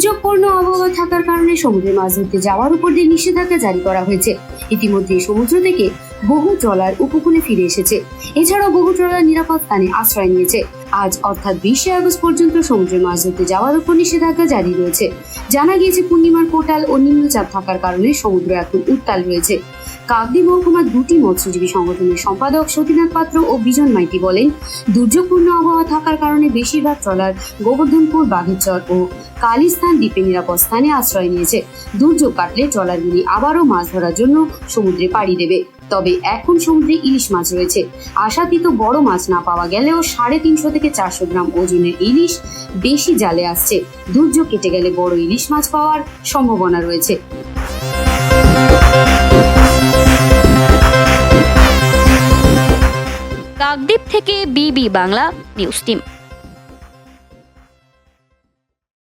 দুর্যোগপূর্ণ আবহাওয়া থাকার কারণে সমুদ্রে মাছ ধরতে যাওয়ার উপর দিয়ে নিষেধাজ্ঞা জারি করা হয়েছে। ইতিমধ্যে সমুদ্র থেকে বহু ট্রলার উপকূলে ফিরে এসেছে। এছাড়াও বহু ট্রলার নিরাপদ স্থানে আশ্রয় নিয়েছে। আজ অর্থাৎ বিশে আগস্ট পর্যন্ত সমুদ্রে মাছ ধরতে যাওয়ার উপর নিষেধাজ্ঞা জারি রয়েছে। জানা গিয়েছে, পূর্ণিমার কোটাল ও নিম্নচাপ থাকার কারণে সমুদ্র এখন উত্তাল রয়েছে। কাকদ্বীপ মহকুমার দুটি মৎস্যজীবী সংগঠনের সম্পাদক সতীনাথ পাত্র ও বিজন মাইতি বলেন, দুর্যোগপূর্ণ আবহাওয়া থাকার কারণে বেশিরভাগ ট্রলার গোবর্ধনপুর, বাঘেরচর ও কালিস্তান দ্বীপে নিরাপদ স্থানে আশ্রয় নিয়েছে। দুর্যোগ কাটলে ট্রলারগুলি আবারও মাছ ধরার জন্য সমুদ্রে পাড়ি দেবে। তবে এখন সমুদ্রে ইলিশ মাছ রয়েছে। আশাতীত বড় মাছ না পাওয়া গেলেও সাড়ে তিনশো থেকে চারশো গ্রাম ওজনের ইলিশ বেশি জালে আসছে। দুর্যোগ কেটে গেলে বড় ইলিশ মাছ পাওয়ার সম্ভাবনা রয়েছে। কাকদ্বীপ থেকে বিবি বাংলা নিউজ টিম।